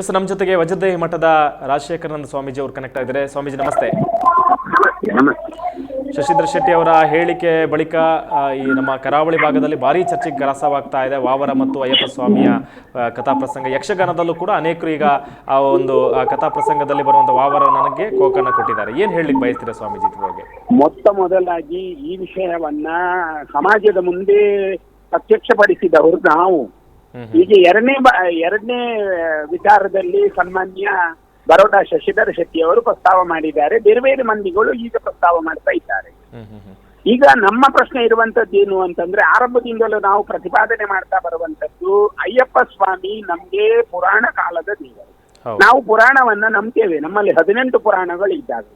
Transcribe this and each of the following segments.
S ನಮ್ಮ ಜೊತೆಗೆ ವಜ್ರದೇಹಿ ಮಠದ ರಾಜಶೇಖರನಂದ ಸ್ವಾಮೀಜಿ ಅವರು ಕನೆಕ್ಟ್ ಆಗಿದ್ದಾರೆ. ಸ್ವಾಮೀಜಿ, ನಮಸ್ತೆ. ಶಶಿಧರ್ ಶೆಟ್ಟಿ ಅವರ ಹೇಳಿಕೆ ಬಳಿಕ ಈ ನಮ್ಮ ಕರಾವಳಿ ಭಾಗದಲ್ಲಿ ಭಾರಿ ಚರ್ಚೆಗೆ ಗ್ರಾಸವಾಗ್ತಾ ಇದೆ. ವಾವರ ಮತ್ತು ಅಯ್ಯಪ್ಪ ಸ್ವಾಮಿಯ ಕಥಾ ಪ್ರಸಂಗ. ಯಕ್ಷಗಾನದಲ್ಲೂ ಕೂಡ ಅನೇಕರು ಈಗ ಆ ಒಂದು ಕಥಾ ಪ್ರಸಂಗದಲ್ಲಿ ಬರುವಂತ ವಾವರ ನನಗೆ ಕೋಕನ್ನ ಕೊಟ್ಟಿದ್ದಾರೆ. ಏನ್ ಹೇಳಲಿಕ್ಕೆ ಬಯಸ್ತೀರಾ ಸ್ವಾಮೀಜಿ ಬಗ್ಗೆ? ಮೊತ್ತ ಮೊದಲಾಗಿ ಈ ವಿಷಯವನ್ನ ಸಮಾಜದ ಮುಂದೆ ಪ್ರತ್ಯಕ್ಷಪಡಿಸಿದವರು ನಾವು. ಈಗ ಎರಡನೇ ಎರಡನೇ ವಿಚಾರದಲ್ಲಿ ಸನ್ಮಾನ್ಯ ಬರೋಡಾ ಶಶಿಧರ್ ಶೆಟ್ಟಿ ಅವರು ಪ್ರಸ್ತಾವ ಮಾಡಿದ್ದಾರೆ. ಬೇರೆ ಬೇರೆ ಮಂದಿಗಳು ಈಗ ಪ್ರಸ್ತಾವ ಮಾಡ್ತಾ ಇದ್ದಾರೆ. ಈಗ ನಮ್ಮ ಪ್ರಶ್ನೆ ಇರುವಂತದ್ದು ಏನು ಅಂತಂದ್ರೆ ಆರಂಭದಿಂದಲೂ ನಾವು ಪ್ರತಿಪಾದನೆ ಮಾಡ್ತಾ ಬರುವಂತದ್ದು ಅಯ್ಯಪ್ಪ ಸ್ವಾಮಿ ನಮ್ಗೆ ಪುರಾಣ ಕಾಲದ ದೇವರು. ನಾವು ಪುರಾಣವನ್ನ ನಂಬ್ತೇವೆ. ನಮ್ಮಲ್ಲಿ ಹದಿನೆಂಟು ಪುರಾಣಗಳು ಇದ್ದಾವೆ.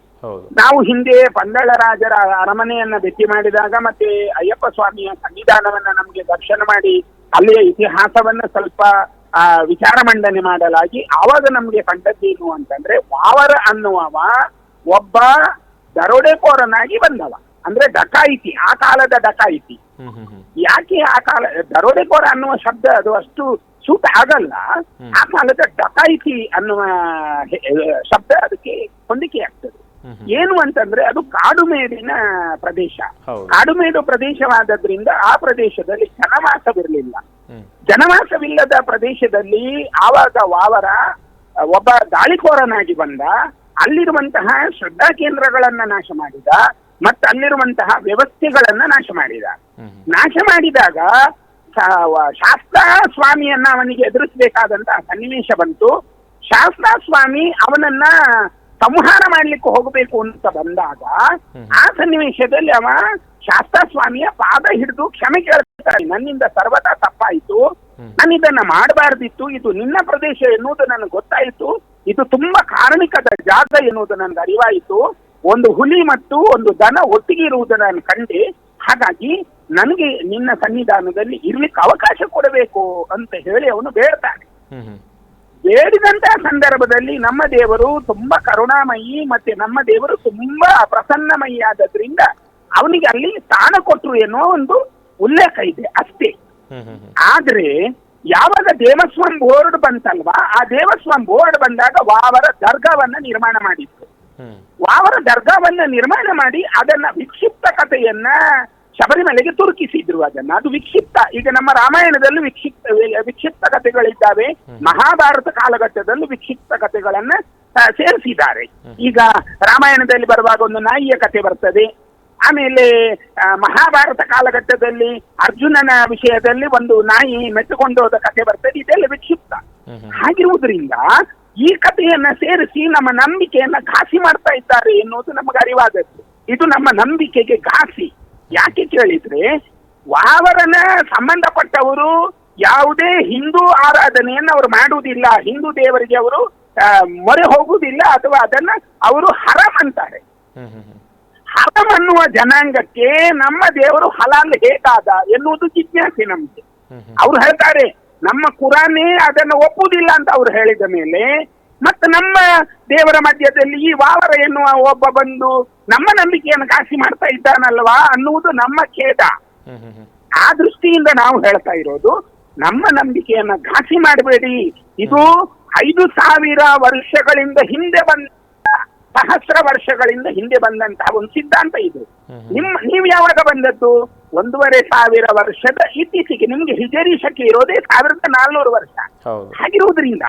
ನಾವು ಹಿಂದೆ ಪಂದಳ ರಾಜರ ಅರಮನೆಯನ್ನ ಭೇಟಿ ಮಾಡಿದಾಗ ಮತ್ತೆ ಅಯ್ಯಪ್ಪ ಸ್ವಾಮಿಯ ಸನ್ನಿಧಾನವನ್ನ ನಮ್ಗೆ ದರ್ಶನ ಮಾಡಿ ಅಲ್ಲಿಯ ಇತಿಹಾಸವನ್ನ ಸ್ವಲ್ಪ ಆ, ವಿಚಾರ ಮಂಡನೆ ಮಾಡಲಾಗಿ ಆವಾಗ ನಮ್ಗೆ ಕಂಡದ್ದೇನು ಅಂತಂದ್ರೆ ವಾವರ ಅನ್ನುವವ ಒಬ್ಬ ದರೋಡೆಕೋರನಾಗಿ ಬಂದವ. ಅಂದ್ರೆ ಡಕಾಯಿತಿ ಆ ಕಾಲದ ಡಕಾಯಿತಿ. ಯಾಕೆ ಆ ಕಾಲ ದರೋಡೆಕೋರ ಅನ್ನುವ ಶಬ್ದ ಅದು ಅಷ್ಟು ಸೂಟ್ ಆಗಲ್ಲ. ಆ ಕಾಲದ ಡಕಾಯಿತಿ ಅನ್ನುವ ಶಬ್ದ ಅದಕ್ಕೆ ಹೊಂದಿಕೆ ಆಗ್ತದೆ ಹ್ಮ್ ಹ್ಮ್. ಏನು ಅಂತಂದ್ರೆ ಅದು ಕಾಡುಮೇಡಿನ ಪ್ರದೇಶ. ಕಾಡುಮೇಡು ಪ್ರದೇಶವಾದದ್ರಿಂದ ಆ ಪ್ರದೇಶದಲ್ಲಿ ಜನವಾಸವಿರಲಿಲ್ಲ. ಜನವಾಸವಿಲ್ಲದ ಪ್ರದೇಶದಲ್ಲಿ ಆವಾಗ ವಾವರ ಒಬ್ಬ ದಾಳಿಕೋರನಾಗಿ ಬಂದ ಅಲ್ಲಿರುವಂತಹ ಶ್ರದ್ಧಾ ಕೇಂದ್ರಗಳನ್ನ ನಾಶ ಮಾಡಿದ ಮತ್ತೆ ಅಲ್ಲಿರುವಂತಹ ವ್ಯವಸ್ಥೆಗಳನ್ನ ನಾಶ ಮಾಡಿದ. ನಾಶ ಮಾಡಿದಾಗ ಶಾಸ್ತ್ರ ಸ್ವಾಮಿಯನ್ನ ಅವನಿಗೆ ಎದುರಿಸಬೇಕಾದಂತಹ ಸನ್ನಿವೇಶ ಬಂತು. ಶಾಸ್ತ್ರ ಸ್ವಾಮಿ ಅವನನ್ನ ಸಂಹಾರ ಮಾಡ್ಲಿಕ್ಕೆ ಹೋಗಬೇಕು ಅಂತ ಬಂದಾಗ ಆ ಸನ್ನಿವೇಶದಲ್ಲಿ ಅವ ಶಾಸ್ತ್ರಸ್ವಾಮಿಯ ಪಾದ ಹಿಡಿದು ಕ್ಷಮೆ ಕೇಳ್ತಾರೆ ನನ್ನಿಂದ ಸರ್ವದಾ ತಪ್ಪಾಯಿತು. ನಾನು ಇದನ್ನ ಮಾಡಬಾರ್ದಿತ್ತು. ಇದು ನಿನ್ನ ಪ್ರದೇಶ ಎನ್ನುವುದು ನನಗೆ ಗೊತ್ತಾಯಿತು. ಇದು ತುಂಬಾ ಕಾರಣಿಕದ ಜಾಗ ಎನ್ನುವುದು ನನಗೆ ಅರಿವಾಯಿತು. ಒಂದು ಹುಲಿ ಮತ್ತು ಒಂದು ದನ ಒಟ್ಟಿಗೆ ಇರುವುದು ನಾನು ಕಂಡೆ. ಹಾಗಾಗಿ ನನಗೆ ನಿನ್ನ ಸನ್ನಿಧಾನದಲ್ಲಿ ಇರ್ಲಿಕ್ಕೆ ಅವಕಾಶ ಕೊಡಬೇಕು ಅಂತ ಹೇಳಿ ಅವನು ಬೇಡ್ತಾನೆ. ಹ್ಮ್ ಸಂದರ್ಭದಲ್ಲಿ ನಮ್ಮ ದೇವರು ತುಂಬಾ ಕರುಣಾಮಯಿ ಮತ್ತೆ ನಮ್ಮ ದೇವರು ತುಂಬಾ ಪ್ರಸನ್ನಮಯಿ ಆದದ್ರಿಂದ ಅವನಿಗೆ ಅಲ್ಲಿ ಸ್ಥಾನ ಕೊಟ್ರು ಎನ್ನುವ ಒಂದು ಉಲ್ಲೇಖ ಇದೆ ಅಷ್ಟೇ. ಆದ್ರೆ ಯಾವಾಗ ದೇವಸ್ವಾಮ್ ಬೋರ್ಡ್ ಬಂತಲ್ವಾ ಆ ದೇವಸ್ವಾಮ್ ಬೋರ್ಡ್ ಬಂದಾಗ ವಾವರ ದರ್ಗಾವನ್ನ ನಿರ್ಮಾಣ ಮಾಡಿತ್ತು ವಾವರ ದರ್ಗಾವನ್ನ ನಿರ್ಮಾಣ ಮಾಡಿ ಅದನ್ನ ವಿಕ್ಷಿಪ್ತ ಕಥೆಯನ್ನ ಶಬರಿಮಲೆಗೆ ತುರುಕಿಸಿದ್ರು ಅದನ್ನ ಅದು ವಿಕ್ಷಿಪ್ತ. ಈಗ ನಮ್ಮ ರಾಮಾಯಣದಲ್ಲೂ ವಿಕ್ಷಿಪ್ತ ವಿಕ್ಷಿಪ್ತ ಕಥೆಗಳಿದ್ದಾವೆ. ಮಹಾಭಾರತ ಕಾಲಘಟ್ಟದಲ್ಲೂ ವಿಕ್ಷಿಪ್ತ ಕಥೆಗಳನ್ನ ಸೇರಿಸಿದ್ದಾರೆ. ಈಗ ರಾಮಾಯಣದಲ್ಲಿ ಬರುವಾಗ ಒಂದು ನಾಯಿಯ ಕಥೆ ಬರ್ತದೆ. ಆಮೇಲೆ ಮಹಾಭಾರತ ಕಾಲಘಟ್ಟದಲ್ಲಿ ಅರ್ಜುನನ ವಿಷಯದಲ್ಲಿ ಒಂದು ನಾಯಿ ಮೆಟ್ಟುಕೊಂಡು ಹೋದ ಕಥೆ ಬರ್ತದೆ. ಇದೆಲ್ಲ ವಿಕ್ಷಿಪ್ತ. ಹಾಗಿರುವುದರಿಂದ ಈ ಕಥೆಯನ್ನ ಸೇರಿಸಿ ನಮ್ಮ ನಂಬಿಕೆಯನ್ನ ಘಾಸಿ ಮಾಡ್ತಾ ಇದ್ದಾರೆ ಎನ್ನುವುದು ನಮಗೆ ಅರಿವಾದದ್ದು. ಇದು ನಮ್ಮ ನಂಬಿಕೆಗೆ ಘಾಸಿ ಯಾಕೆ ಕೇಳಿದ್ರೆ ವಾವರನ ಸಂಬಂಧಪಟ್ಟವರು ಯಾವುದೇ ಹಿಂದೂ ಆರಾಧನೆಯನ್ನು ಅವರು ಮಾಡುವುದಿಲ್ಲ ಹಿಂದೂ ದೇವರಿಗೆ ಅವರು ಮೊರೆ ಹೋಗುವುದಿಲ್ಲ ಅಥವಾ ಅದನ್ನ ಅವರು ಹರಂ ಅಂತಾರೆ. ಹರಂ ಅನ್ನುವ ಜನಾಂಗಕ್ಕೆ ನಮ್ಮ ದೇವರು ಹಲಾಲ್ ಹೇಗಾದ ಎನ್ನುವುದು ಜಿಜ್ಞಾಸೆ ನಮ್ಗೆ. ಅವ್ರು ಹೇಳ್ತಾರೆ ನಮ್ಮ ಕುರಾನೇ ಅದನ್ನು ಒಪ್ಪುವುದಿಲ್ಲ ಅಂತ ಅವ್ರು ಹೇಳಿದ ಮೇಲೆ ಮತ್ತೆ ನಮ್ಮ ದೇವರ ಮಧ್ಯದಲ್ಲಿ ಈ ವಾವರ ಎನ್ನುವ ಒಬ್ಬ ಬಂದು ನಮ್ಮ ನಂಬಿಕೆಯನ್ನು ಕಾಸಿ ಮಾಡ್ತಾ ಇದ್ದಾನಲ್ವಾ ಅನ್ನುವುದು ನಮ್ಮ ಖೇದ. ಆ ದೃಷ್ಟಿಯಿಂದ ನಾವು ಹೇಳ್ತಾ ಇರೋದು ನಮ್ಮ ನಂಬಿಕೆಯನ್ನ ಘಾಸಿ ಮಾಡಬೇಡಿ. ಇದು ಐದು ಸಾವಿರ ವರ್ಷಗಳಿಂದ ಹಿಂದೆ ಬಂದ ಸಹಸ್ರ ವರ್ಷಗಳಿಂದ ಹಿಂದೆ ಬಂದಂತಹ ಒಂದು ಸಿದ್ಧಾಂತ ಇದು. ನಿಮ್ಮ ನೀವು ಯಾವಾಗ ಬಂದದ್ದು? ಒಂದೂವರೆ ಸಾವಿರ ವರ್ಷದ ಇತ್ತೀಚೆಗೆ. ನಿಮ್ಗೆ ಹಿಜರಿ ಶಕೆ ಇರೋದೇ ಸಾವಿರದ ನಾಲ್ನೂರು ವರ್ಷ. ಹಾಗಿರುವುದರಿಂದ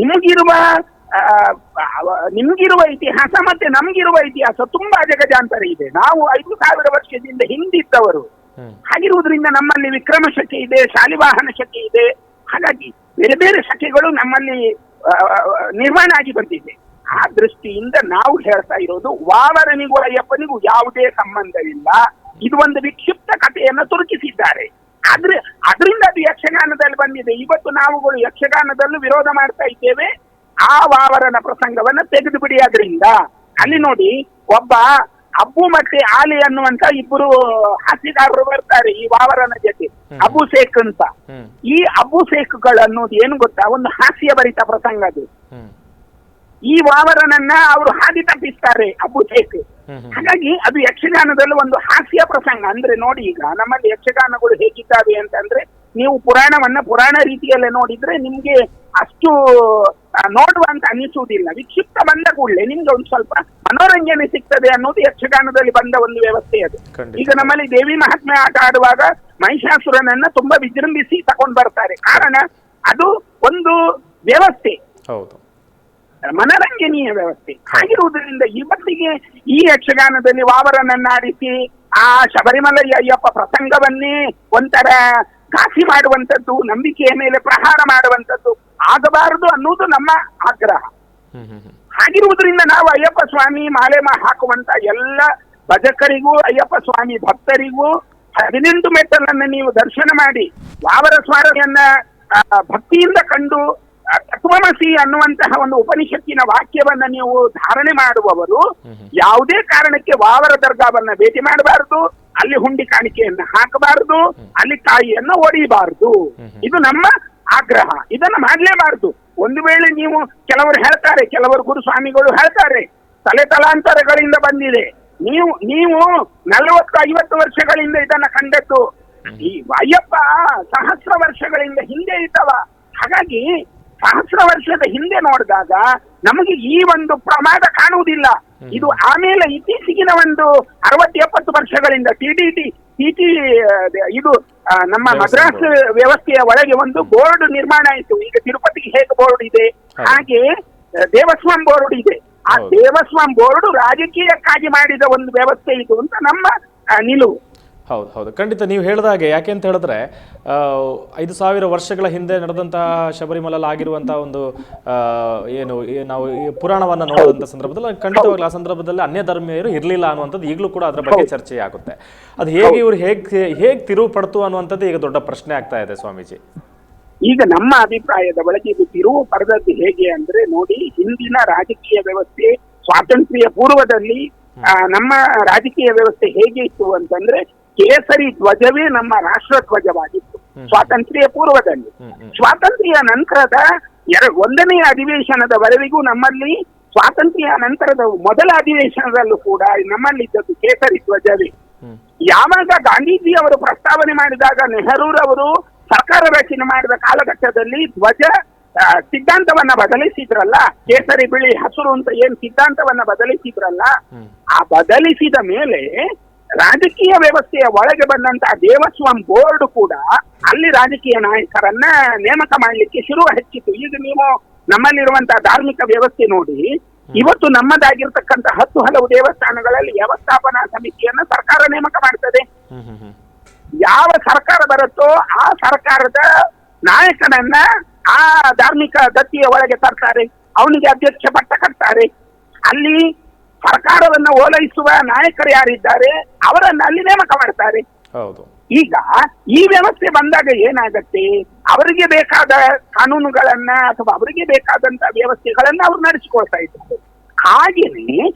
ನಿಮಗಿರುವ ನಿಮಗಿರುವ ಇತಿಹಾಸ ಮತ್ತೆ ನಮ್ಗಿರುವ ಇತಿಹಾಸ ತುಂಬಾ ಜಗಜಾಂತರ ಇದೆ. ನಾವು ಐದು ಸಾವಿರ ವರ್ಷದಿಂದ ಹಿಂದಿದ್ದವರು. ಹಾಗಿರುವುದರಿಂದ ನಮ್ಮಲ್ಲಿ ವಿಕ್ರಮ ಶಕೆ ಇದೆ ಶಾಲಿವಾಹನ ಶಕೆ ಇದೆ. ಹಾಗಾಗಿ ಬೇರೆ ಬೇರೆ ಶಕೆಗಳು ನಮ್ಮಲ್ಲಿ ನಿರ್ಮಾಣ ಆಗಿ ಬಂದಿದೆ. ಆ ದೃಷ್ಟಿಯಿಂದ ನಾವು ಹೇಳ್ತಾ ಇರೋದು ವಾವರನಿಗೂ ಅಯ್ಯಪ್ಪನಿಗೂ ಯಾವುದೇ ಸಂಬಂಧವಿಲ್ಲ. ಇದು ಒಂದು ವಿಕ್ಷಿಪ್ತ ಕಥೆಯನ್ನು ತುರುಕಿಸಿದ್ದಾರೆ. ಆದ್ರೆ ಅದರಿಂದ ಅದು ಯಕ್ಷಗಾನದಲ್ಲಿ ಬಂದಿದೆ. ಇವತ್ತು ನಾವುಗಳು ಯಕ್ಷಗಾನದಲ್ಲೂ ವಿರೋಧ ಮಾಡ್ತಾ ಇದ್ದೇವೆ. ಆ ವಾವರನ ಪ್ರಸಂಗವನ್ನ ತೆಗೆದು ಬಿಡಿ ಅದರಿಂದ. ಅಲ್ಲಿ ನೋಡಿ ಒಬ್ಬ ಅಬ್ಬು ಮತ್ತೆ ಆಲಿ ಅನ್ನುವಂತ ಇಬ್ಬರು ಹಾಸಿದಾರರು ಬರ್ತಾರೆ ಈ ವಾವರನ ಜೊತೆ. ಅಬು ಶೇಖ್ ಅಂತ. ಈ ಅಬು ಶೇಖ್ಗಳು ಅನ್ನೋದು ಏನು ಗೊತ್ತಾ? ಒಂದು ಹಾಸ್ಯ ಭರಿತ ಪ್ರಸಂಗ ಅದು. ಈ ವಾವರನನ್ನ ಅವರು ಹಾದಿ ತಪ್ಪಿಸ್ತಾರೆ ಅಬು ಶೇಖ್. ಹಾಗಾಗಿ ಅದು ಯಕ್ಷಗಾನದಲ್ಲಿ ಒಂದು ಹಾಸ್ಯ ಪ್ರಸಂಗ. ಅಂದ್ರೆ ನೋಡಿ ಈಗ ನಮ್ಮಲ್ಲಿ ಯಕ್ಷಗಾನಗಳು ಹೇಗಿದ್ದಾವೆ ಅಂತಂದ್ರೆ ನೀವು ಪುರಾಣವನ್ನ ಪುರಾಣ ರೀತಿಯಲ್ಲೇ ನೋಡಿದ್ರೆ ನಿಮ್ಗೆ ಅಷ್ಟು ನೋಡುವ ನೋಡುವಂತ ಅನ್ನಿಸುವುದಿಲ್ಲ. ವಿಕ್ಷಿಪ್ತ ಬಂದ ಕೂಡಲೇ ನಿಮ್ಗೆ ಒಂದು ಸ್ವಲ್ಪ ಮನೋರಂಜನೆ ಸಿಗ್ತದೆ ಅನ್ನೋದು ಯಕ್ಷಗಾನದಲ್ಲಿ ಬಂದ ಒಂದು ವ್ಯವಸ್ಥೆ ಅದು. ಈಗ ನಮ್ಮಲ್ಲಿ ದೇವಿ ಮಹಾತ್ಮೆ ಆಟ ಆಡುವಾಗ ಮಹಿಷಾಸುರನನ್ನ ತುಂಬಾ ವಿಜೃಂಭಿಸಿ ತಗೊಂಡ್ ಬರ್ತಾರೆ. ಕಾರಣ ಅದು ಒಂದು ವ್ಯವಸ್ಥೆ. ಹೌದು. ಮನರಂಜನೀಯ ವ್ಯವಸ್ಥೆ. ಆಗಿರುವುದರಿಂದ ಇವತ್ತಿಗೆ ಈ ಯಕ್ಷಗಾನದಲ್ಲಿ ವಾವರನನ್ನಾಡಿಸಿ ಆ ಶಬರಿಮಲ ಅಯ್ಯಪ್ಪ ಪ್ರಸಂಗವನ್ನೇ ಒಂಥರ ಕಾಸಿ ಮಾಡುವಂಥದ್ದು ನಂಬಿಕೆಯ ಮೇಲೆ ಪ್ರಹಾರ ಮಾಡುವಂಥದ್ದು ಆಗಬಾರದು ಅನ್ನೋದು ನಮ್ಮ ಆಗ್ರಹ. ಹಾಗಿರುವುದರಿಂದ ನಾವು ಅಯ್ಯಪ್ಪ ಸ್ವಾಮಿ ಮಾಲೆ ಮಾ ಹಾಕುವಂತ ಎಲ್ಲ ಭಜಕರಿಗೂ ಅಯ್ಯಪ್ಪ ಸ್ವಾಮಿ ಭಕ್ತರಿಗೂ ಹದಿನೆಂಟು ಮೆಟ್ಟಲನ್ನು ನೀವು ದರ್ಶನ ಮಾಡಿ ವಾವರ ಸ್ವಾಮಿಯನ್ನ ಆ, ಭಕ್ತಿಯಿಂದ ಕಂಡು ತತ್ವಮಸಿ ಅನ್ನುವಂತಹ ಒಂದು ಉಪನಿಷತ್ತಿನ ವಾಕ್ಯವನ್ನ ನೀವು ಧಾರಣೆ ಮಾಡುವವರು ಯಾವುದೇ ಕಾರಣಕ್ಕೆ ವಾವರ ದರ್ಗಾವನ್ನ ಭೇಟಿ ಮಾಡಬಾರದು ಅಲ್ಲಿ ಹುಂಡಿ ಕಾಣಿಕೆಯನ್ನ ಹಾಕಬಾರದು ಅಲ್ಲಿ ತಾಯಿಯನ್ನ ಒಡೆಯಬಾರದು. ಇದು ನಮ್ಮ ಆಗ್ರಹ. ಇದನ್ನ ಮಾಡಲೇಬಾರದು. ಒಂದು ವೇಳೆ ನೀವು ಕೆಲವರು ಹೇಳ್ತಾರೆ ಕೆಲವರು ಗುರುಸ್ವಾಮಿಗಳು ಹೇಳ್ತಾರೆ ತಲೆ ತಲಾಂತರಗಳಿಂದ ಬಂದಿದೆ. ನೀವು ನೀವು ನಲವತ್ತು ಐವತ್ತು ವರ್ಷಗಳಿಂದ ಇದನ್ನ ಕಂಡದ್ದು. ಈ ಅಯ್ಯಪ್ಪ ಸಹಸ್ರ ವರ್ಷಗಳಿಂದ ಹಿಂದೆ ಇದ್ದವ. ಹಾಗಾಗಿ ಸಹಸ್ರ ವರ್ಷದ ಹಿಂದೆ ನೋಡಿದಾಗ ನಮಗೆ ಈ ಒಂದು ಪ್ರಮಾದ ಕಾಣುವುದಿಲ್ಲ. ಇದು ಆಮೇಲೆ ಇತ್ತೀಚೆಗಿನ ಒಂದು ಅರವತ್ತು ಎಪ್ಪತ್ತು ವರ್ಷಗಳಿಂದ ಟಿ ಟಿಟಿ ಟಿ ಟಿ ಟಿ ಇದು ನಮ್ಮ ಮದ್ರಾಸ್ ವ್ಯವಸ್ಥೆಯ ಒಳಗೆ ಒಂದು ಬೋರ್ಡ್ ನಿರ್ಮಾಣ ಆಯಿತು. ಈಗ ತಿರುಪತಿಗೆ ಹೇಗೆ ಬೋರ್ಡ್ ಇದೆ? ಹಾಗೆ ದೇವಸ್ವಾಂ ಬೋರ್ಡ್ ಇದೆ. ಆ. ದೇವಸ್ವಾಂ ಬೋರ್ಡ್ ರಾಜಕೀಯಕ್ಕಾಗಿ ಮಾಡಿದ ಒಂದು ವ್ಯವಸ್ಥೆ ಇದು ಅಂತ ನಮ್ಮ ನಿಲುವು. ಹೌದು ಹೌದು. ಖಂಡಿತ ನೀವು ಹೇಳಿದಾಗೆ ಯಾಕೆ ಅಂತ ಹೇಳಿದ್ರೆ ಐದು ಸಾವಿರ ವರ್ಷಗಳ ಹಿಂದೆ ನಡೆದಂತಹ ಶಬರಿಮಲಲ್ಲಿ ಆಗಿರುವಂತಹ ಒಂದು ಏನು ನಾವು ಪುರಾಣವನ್ನು ನೋಡುವಂಥ ಸಂದರ್ಭದಲ್ಲಿ ಖಂಡಿತವಾಗ್ಲೂ ಆ ಸಂದರ್ಭದಲ್ಲಿ ಅನ್ಯ ಧರ್ಮೀಯರು ಇರಲಿಲ್ಲ ಅನ್ನುವಂಥದ್ದು ಈಗಲೂ ಕೂಡ ಅದರ ಬಗ್ಗೆ ಚರ್ಚೆ ಆಗುತ್ತೆ. ಅದು ಹೇಗೆ ಇವರು ಹೇಗೆ ಹೇಗೆ ತಿರುವು ಪಡ್ತು ಅನ್ನುವಂಥದ್ದು ಈಗ ದೊಡ್ಡ ಪ್ರಶ್ನೆ ಆಗ್ತಾ ಇದೆ ಸ್ವಾಮೀಜಿ. ಈಗ ನಮ್ಮ ಅಭಿಪ್ರಾಯದ ಒಳಗೆ ಇದು ತಿರುವು ಪಡೆದದ್ದು ಹೇಗೆ ಅಂದ್ರೆ, ನೋಡಿ, ಹಿಂದಿನ ರಾಜಕೀಯ ವ್ಯವಸ್ಥೆ, ಸ್ವಾತಂತ್ರ್ಯ ಪೂರ್ವದಲ್ಲಿ ನಮ್ಮ ರಾಜಕೀಯ ವ್ಯವಸ್ಥೆ ಹೇಗೆ ಇತ್ತು ಅಂತಂದ್ರೆ ಕೇಸರಿ ಧ್ವಜವೇ ನಮ್ಮ ರಾಷ್ಟ್ರ ಧ್ವಜವಾಗಿತ್ತು. ಸ್ವಾತಂತ್ರ್ಯ ಪೂರ್ವದಲ್ಲಿ. ಸ್ವಾತಂತ್ರ್ಯ ನಂತರದ ಎರ ಒಂದನೇ ಅಧಿವೇಶನದವರೆಗೂ ನಮ್ಮಲ್ಲಿ ಸ್ವಾತಂತ್ರ್ಯ ನಂತರದ ಮೊದಲ ಅಧಿವೇಶನದಲ್ಲೂ ಕೂಡ ನಮ್ಮಲ್ಲಿದ್ದದ್ದು ಕೇಸರಿ ಧ್ವಜವೇ. ಯಾವಾಗ ಗಾಂಧೀಜಿ ಅವರು ಪ್ರಸ್ತಾವನೆ ಮಾಡಿದಾಗ ನೆಹರೂರವರು ಸರ್ಕಾರ ರಚನೆ ಮಾಡಿದ ಕಾಲಘಟ್ಟದಲ್ಲಿ ಧ್ವಜ ಸಿದ್ಧಾಂತವನ್ನ ಬದಲಿಸಿದ್ರಲ್ಲ ಕೇಸರಿ ಬಿಳಿ ಹಸಿರು ಅಂತ ಏನ್ ಸಿದ್ಧಾಂತವನ್ನ ಬದಲಿಸಿದ್ರಲ್ಲ ಆ ಬದಲಿಸಿದ ಮೇಲೆ ರಾಜಕೀಯ ವ್ಯವಸ್ಥೆಯ ಒಳಗೆ ಬಂದಂತಹ ದೇವಸ್ವಾಂ ಬೋರ್ಡ್ ಕೂಡ ಅಲ್ಲಿ ರಾಜಕೀಯ ನಾಯಕರನ್ನ ನೇಮಕ ಮಾಡಲಿಕ್ಕೆ ಶುರು ಹೆಚ್ಚಿತು ಈಗ ನೀವು ನಮ್ಮಲ್ಲಿರುವಂತಹ ಧಾರ್ಮಿಕ ವ್ಯವಸ್ಥೆ ನೋಡಿ ಇವತ್ತು ನಮ್ಮದಾಗಿರ್ತಕ್ಕಂಥ ಹತ್ತು ಹಲವು ದೇವಸ್ಥಾನಗಳಲ್ಲಿ ವ್ಯವಸ್ಥಾಪನಾ ಸಮಿತಿಯನ್ನ ಸರ್ಕಾರ ನೇಮಕ ಮಾಡ್ತದೆ. ಯಾವ ಸರ್ಕಾರ ಬರುತ್ತೋ ಆ ಸರ್ಕಾರದ ನಾಯಕನನ್ನ ಆ ಧಾರ್ಮಿಕ ದತ್ತಿಯ ಒಳಗೆ ತರ್ತಾರೆ. ಅವನಿಗೆ ಅಧ್ಯಕ್ಷ ಪಟ್ಟ ಕಟ್ತಾರೆ. ಅಲ್ಲಿ ಸರ್ಕಾರವನ್ನ ಓಲೈಸುವ ನಾಯಕರು ಯಾರಿದ್ದಾರೆ ಅವರನ್ನ ಅಲ್ಲಿ ನೇಮಕ ಮಾಡ್ತಾರೆ. ಹೌದು. ಈಗ ಈ ವ್ಯವಸ್ಥೆ ಬಂದಾಗ ಏನಾಗತ್ತೆ? ಅವರಿಗೆ ಬೇಕಾದ ಕಾನೂನುಗಳನ್ನ ಅಥವಾ ಅವರಿಗೆ ಬೇಕಾದಂತ ವ್ಯವಸ್ಥೆಗಳನ್ನ ಅವ್ರು ನಡೆಸಿಕೊಳ್ತಾ ಇದ್ದಾರೆ. ಹಾಗೇನೆ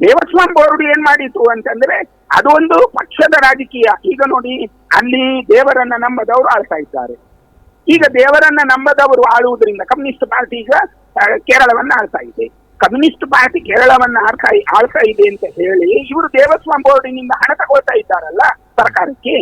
ದೇವಸ್ವಾಂ ಬೋರ್ಡ್ ಏನ್ ಮಾಡಿತು ಅಂತಂದ್ರೆ ಅದು ಒಂದು ಪಕ್ಷದ ರಾಜಕೀಯ. ಈಗ ನೋಡಿ ಅಲ್ಲಿ ದೇವರನ್ನ ನಂಬದವರು ಆಳ್ತಾ ಇದ್ದಾರೆ. ಈಗ ದೇವರನ್ನ ನಂಬದವರು ಆಳುವುದರಿಂದ ಕಮ್ಯುನಿಸ್ಟ್ ಪಾರ್ಟಿ ಈಗ ಕೇರಳವನ್ನ ಆಳ್ತಾ ಇದೆ. ಕಮ್ಯುನಿಸ್ಟ್ ಪಾರ್ಟಿ ಕೇರಳವನ್ನ ಆಳ್ತಾ ಆಳ್ತಾ ಇದೆ ಅಂತ ಹೇಳಿ ಇವರು ದೇವಸ್ವಾಂ ಬೋರ್ಡಿನಿಂದ ಹಣ ತಗೊಳ್ತಾ ಇದ್ದಾರಲ್ಲ ಸರ್ಕಾರಕ್ಕೆ.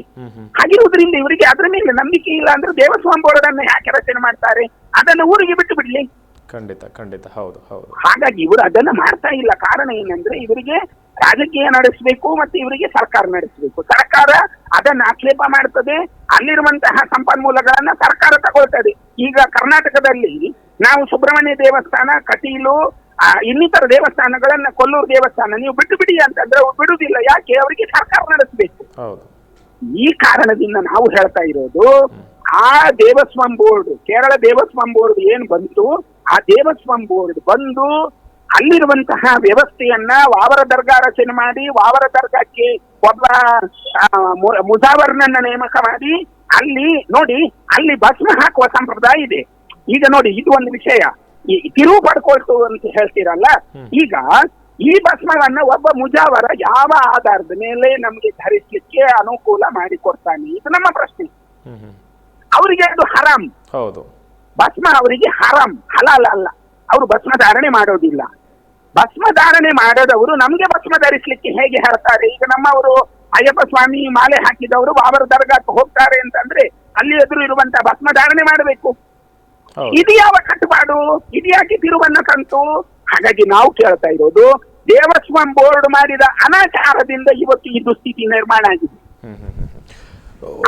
ಹಾಗಿರುವುದರಿಂದ ಇವರಿಗೆ ಅದರ ಮೇಲೆ ನಂಬಿಕೆ ಇಲ್ಲ ಅಂದ್ರೆ ದೇವಸ್ವಾಂ ಬೋರ್ಡ್ ಅನ್ನ ಯಾಕೆ ರಚನೆ ಮಾಡ್ತಾರೆ? ಅದನ್ನ ಊರಿಗೆ ಬಿಟ್ಟು ಬಿಡ್ಲಿ. ಖಂಡಿತ ಖಂಡಿತ. ಹೌದು ಹೌದು. ಹಾಗಾಗಿ ಇವರು ಅದನ್ನ ಮಾಡ್ತಾ ಇಲ್ಲ. ಕಾರಣ ಏನಂದ್ರೆ ಇವರಿಗೆ ರಾಜಕೀಯ ನಡೆಸಬೇಕು ಮತ್ತೆ ಇವರಿಗೆ ಸರ್ಕಾರ ನಡೆಸಬೇಕು. ಸರ್ಕಾರ ಅದನ್ನ ಆಕ್ಷೇಪ ಮಾಡ್ತದೆ. ಅಲ್ಲಿರುವಂತಹ ಸಂಪನ್ಮೂಲಗಳನ್ನ ಸರ್ಕಾರ ತಗೊಳ್ತದೆ. ಈಗ ಕರ್ನಾಟಕದಲ್ಲಿ ನಾವು ಸುಬ್ರಹ್ಮಣ್ಯ ದೇವಸ್ಥಾನ ಕಟೀಲು ಇನ್ನಿತರ ದೇವಸ್ಥಾನಗಳನ್ನ ಕೊಲ್ಲೂರು ದೇವಸ್ಥಾನ ನೀವು ಬಿಟ್ಟು ಬಿಡಿ ಅಂತಂದ್ರೆ ಅವ್ರು ಬಿಡುವುದಿಲ್ಲ ಯಾಕೆ? ಅವರಿಗೆ ಸರ್ಕಾರ ನಡೆಸಬೇಕು. ಈ ಕಾರಣದಿಂದ ನಾವು ಹೇಳ್ತಾ ಇರೋದು ಆ ದೇವಸ್ವಾಂ ಬೋರ್ಡ್ ಕೇರಳ ದೇವಸ್ವಾಂ ಬೋರ್ಡ್ ಏನ್ ಬಂತು ಆ ದೇವಸ್ವಾಂ ಬೋರ್ಡ್ ಬಂದು ಅಲ್ಲಿರುವಂತಹ ವ್ಯವಸ್ಥೆಯನ್ನ ವಾವರ ದರ್ಗಾ ರಚನೆ ಮಾಡಿ ವಾವರ ದರ್ಗಾಕ್ಕೆ ಒಬ್ಬ ಆ, ಮುಜಾವರ್ನನ್ನ ನೇಮಕ ಮಾಡಿ ಅಲ್ಲಿ ನೋಡಿ ಅಲ್ಲಿ ಭಸ್ಮ ಹಾಕುವ ಸಂಪ್ರದಾಯ ಇದೆ. ಈಗ ನೋಡಿ ಇದು ಒಂದು ವಿಷಯ. ತಿರುವು ಪಡ್ಕೊಳ್ತು ಅಂತ ಹೇಳ್ತೀರಲ್ಲ? ಈಗ ಈ ಭಸ್ಮಗಳನ್ನ ಒಬ್ಬ ಮುಜಾವರ ಯಾವ ಆಧಾರದ ಮೇಲೆ ನಮ್ಗೆ ಧರಿಸಲಿಕ್ಕೆ ಅನುಕೂಲ ಮಾಡಿಕೊಡ್ತಾನೆ? ಇದು ನಮ್ಮ ಪ್ರಶ್ನೆ. ಅವರಿಗೆ ಅದು ಹರಾಮ್ ಹೌದು. ಭಸ್ಮ ಅವರಿಗೆ ಹರಾಮ್ ಹಲಾಲ್ ಅಲ್ಲ. ಅವರು ಭಸ್ಮ ಧಾರಣೆ ಮಾಡೋದಿಲ್ಲ. ಭಸ್ಮ ಧಾರಣೆ ಮಾಡದವರು ನಮ್ಗೆ ಭಸ್ಮ ಧರಿಸಲಿಕ್ಕೆ ಹೇಗೆ ಹೇಳ್ತಾರೆ ಈಗ ನಮ್ಮವರು ಅಯ್ಯಪ್ಪ ಸ್ವಾಮಿ ಮಾಲೆ ಹಾಕಿದವರು ಬಾಬರ ದರ್ಗಾಕ್ಕೆ ಹೋಗ್ತಾರೆ ಅಂತಂದ್ರೆ ಅಲ್ಲಿ ಎದುರು ಇರುವಂತ ಭಸ್ಮ ಧಾರಣೆ ಮಾಡಬೇಕು. ಇದು ಯಾವ ಕಟ್ಟುಪಾಡು ಇದು ಯಾಕೆ ತಿರುವನ್ನ ತಂತು? ಹಾಗಾಗಿ ನಾವು ಕೇಳ್ತಾ ಇರೋದು ದೇವಸ್ವಂ ಬೋರ್ಡ್ ಮಾಡಿದ ಅನಾಚಾರದಿಂದ ಇವತ್ತು ಈ ದುಸ್ಥಿತಿ ನಿರ್ಮಾಣ ಆಗಿದೆ.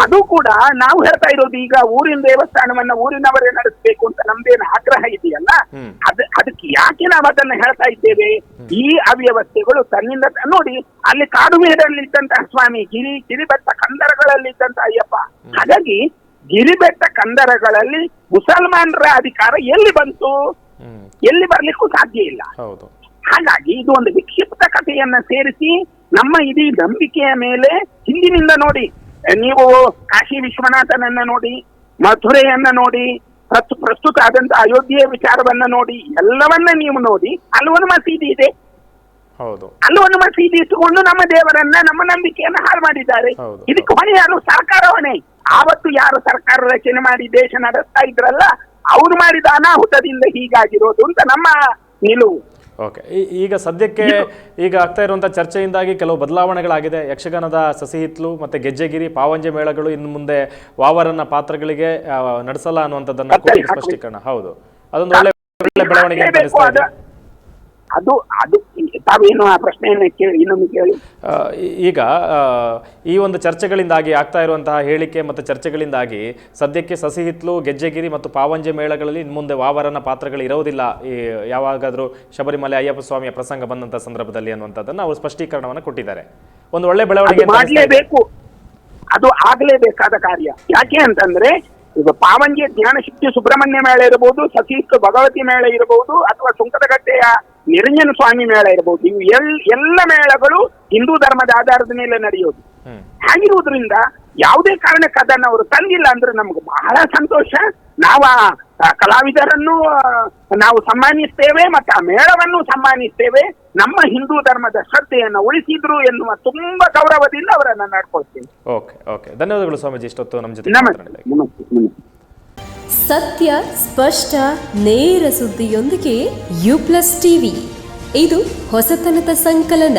ಅದು ಕೂಡ ನಾವು ಹೇಳ್ತಾ ಇರೋದು ಈಗ ಊರಿನ ದೇವಸ್ಥಾನವನ್ನ ಊರಿನವರೇ ನಡೆಸಬೇಕು ಅಂತ ನಮ್ದೇನು ಆಗ್ರಹ ಇದೆಯಲ್ಲ. ಅದ್ ಅದಕ್ಕೆ ಯಾಕೆ ನಾವು ಅದನ್ನ ಹೇಳ್ತಾ ಇದ್ದೇವೆ? ಈ ಅವ್ಯವಸ್ಥೆಗಳು ತನ್ನಿಂದ ನೋಡಿ ಅಲ್ಲಿ ಕಾಡುಮೇಡಲ್ಲಿದ್ದಂತಹ ಸ್ವಾಮಿ ಗಿರಿ ಕಂದರಗಳಲ್ಲಿ ಇದ್ದಂತ ಅಯ್ಯಪ್ಪ. ಹಾಗಾಗಿ ಗಿರಿಬೆಟ್ಟ ಕಂದರಗಳಲ್ಲಿ ಮುಸಲ್ಮಾನರ ಅಧಿಕಾರ ಎಲ್ಲಿ ಬಂತು? ಎಲ್ಲಿ ಬರ್ಲಿಕ್ಕೂ ಸಾಧ್ಯ ಇಲ್ಲ. ಹಾಗಾಗಿ ಇದು ಒಂದು ವಿಕ್ಷಿಪ್ತ ಕಥೆಯನ್ನ ಸೇರಿಸಿ ನಮ್ಮ ಇಡೀ ನಂಬಿಕೆಯ ಮೇಲೆ ಹಿಂದಿನಿಂದ ನೋಡಿ ನೀವು ಕಾಶಿ ವಿಶ್ವನಾಥನನ್ನ ನೋಡಿ ಮಧುರೆಯನ್ನ ನೋಡಿ ಪ್ರಸ್ತು- ಪ್ರಸ್ತುತ ಆದಂತ ಅಯೋಧ್ಯೆಯ ವಿಚಾರವನ್ನ ನೋಡಿ ಎಲ್ಲವನ್ನ ನೀವು ನೋಡಿ ಅಲ್ಲಿ ಒಂದು ಮಸೀದಿ ಇದೆ. ಹೌದು. ಅಲ್ಲಿ ಒಂದು ಮಸೀದಿ ಇಟ್ಟುಕೊಂಡು ನಮ್ಮ ದೇವರನ್ನ ನಮ್ಮ ನಂಬಿಕೆಯನ್ನ ಹಾಳು ಮಾಡಿದ್ದಾರೆ. ಇದಕ್ಕೆ ಹೊಣೆ ಯಾರು? ಸರ್ಕಾರ ಹೊಣೆ. ಆವತ್ತು ಯಾರು ಸರ್ಕಾರ ರಚನೆ ಮಾಡಿ ದೇಶ ನಡೆಸ್ತಾ ಇದ್ರಲ್ಲ ಅವ್ರು ಮಾಡಿದ ಅನಾಹುತದಿಂದ ಹೀಗಾಗಿರೋದು ಅಂತ ನಮ್ಮ ನಿಲುವು. ಓಕೆ. ಈಗ ಸದ್ಯಕ್ಕೆ ಈಗ ಆಗ್ತಾ ಇರುವಂಥ ಚರ್ಚೆಯಿಂದಾಗಿ ಕೆಲವು ಬದಲಾವಣೆಗಳಾಗಿದೆ. ಯಕ್ಷಗಾನದ ಸಸಿಹಿತ್ಲು ಮತ್ತೆ ಗೆಜ್ಜೆಗಿರಿ ಪಾವಂಜೆ ಮೇಳಗಳು ಇನ್ನು ಮುಂದೆ ವಾವರನ್ನ ಪಾತ್ರಗಳಿಗೆ ನಡೆಸಲ್ಲ ಅನ್ನುವಂಥದ್ದನ್ನ. ಸ್ಪಷ್ಟೀಕರಣ. ಹೌದು. ಅದೊಂದು ಒಳ್ಳೆ ಬೆಳವಣಿಗೆ. ಅದು ಅದು ತಾವೇನು ಆ ಪ್ರಶ್ನೆಯನ್ನು ಕೇಳಿ ಇನ್ನೊಮ್ಮೆ ಕೇಳಿ. ಈಗ ಈ ಒಂದು ಚರ್ಚೆಗಳಿಂದಾಗಿ ಆಗ್ತಾ ಇರುವಂತಹ ಹೇಳಿಕೆ ಮತ್ತು ಚರ್ಚೆಗಳಿಂದಾಗಿ ಸದ್ಯಕ್ಕೆ ಸಸಿಹಿತ್ಲು ಗೆಜ್ಜೆಗಿರಿ ಮತ್ತು ಪಾವಂಜೆ ಮೇಳಗಳಲ್ಲಿ ಇನ್ನು ಮುಂದೆ ವಾವರನ ಪಾತ್ರಗಳು ಇರೋದಿಲ್ಲ. ಈ ಯಾವಾಗಾದರೂ ಶಬರಿಮಲೆ ಅಯ್ಯಪ್ಪ ಸ್ವಾಮಿಯ ಪ್ರಸಂಗ ಬಂದಂಥ ಸಂದರ್ಭದಲ್ಲಿ ಅನ್ನುವಂಥದ್ದನ್ನು ಅವರು ಸ್ಪಷ್ಟೀಕರಣವನ್ನು ಕೊಟ್ಟಿದ್ದಾರೆ. ಒಂದು ಒಳ್ಳೆ ಬೆಳವಣಿಗೆ ಮಾಡ್ಲೇಬೇಕು ಅದು ಆಗಲೇಬೇಕಾದ ಕಾರ್ಯ. ಯಾಕೆ ಅಂತಂದ್ರೆ ಈಗ ಜ್ಞಾನ ಜ್ಞಾನಶಕ್ತಿ ಸುಬ್ರಹ್ಮಣ್ಯ ಮೇಳ ಇರಬಹುದು ಸತೀಶ್ ಭಗವತಿ ಮೇಳ ಇರಬಹುದು ಅಥವಾ ಸುಂಕದಗಟ್ಟೆಯ ನಿರಂಜನ ಸ್ವಾಮಿ ಮೇಳ ಇರಬಹುದು ಇವು ಎಲ್ ಎಲ್ಲ ಮೇಳಗಳು ಹಿಂದೂ ಧರ್ಮದ ಆಧಾರದ ಮೇಲೆ ನಡೆಯೋದು. ಹಾಗಿರುವುದರಿಂದ ಯಾವುದೇ ಕಾರಣಕ್ಕೆ ಅದನ್ನು ಅವರು ತಂದಿಲ್ಲ ಅಂದ್ರೆ ನಮ್ಗೆ ಬಹಳ ಸಂತೋಷ. ನಾವು ಕಲಾವಿದರನ್ನು ಆ, ನಾವು ಸನ್ಮಾನಿಸ್ತೇವೆ ಮತ್ತು ಆ ಮೇಳವನ್ನು ಸನ್ಮಾನಿಸ್ತೇವೆ. ನಮ್ಮ ಹಿಂದೂ ಧರ್ಮದ ಶ್ರದ್ಧೆಯನ್ನು ಉಳಿಸಿದ್ರು ಎನ್ನುವ ತುಂಬಾ ಗೌರವದಿಂದ ಅವರನ್ನ ನಡ್ಕೊಳ್ತೇವೆ. Okay okay. ಧನ್ಯವಾದಗಳು ಸ್ವಾಮೀಜಿ. ಇಷ್ಟೊತ್ತು ನಮ್ಮ ಜೊತೆ ನಮಸ್ತೆ ಸತ್ಯ ಸ್ಪಷ್ಟ ನೇರ ಸುದ್ದಿಯೊಂದಿಗೆ ಯು ಪ್ಲಸ್ ಟಿವಿ. ಇದು ಹೊಸತನದ ಸಂಕಲನ.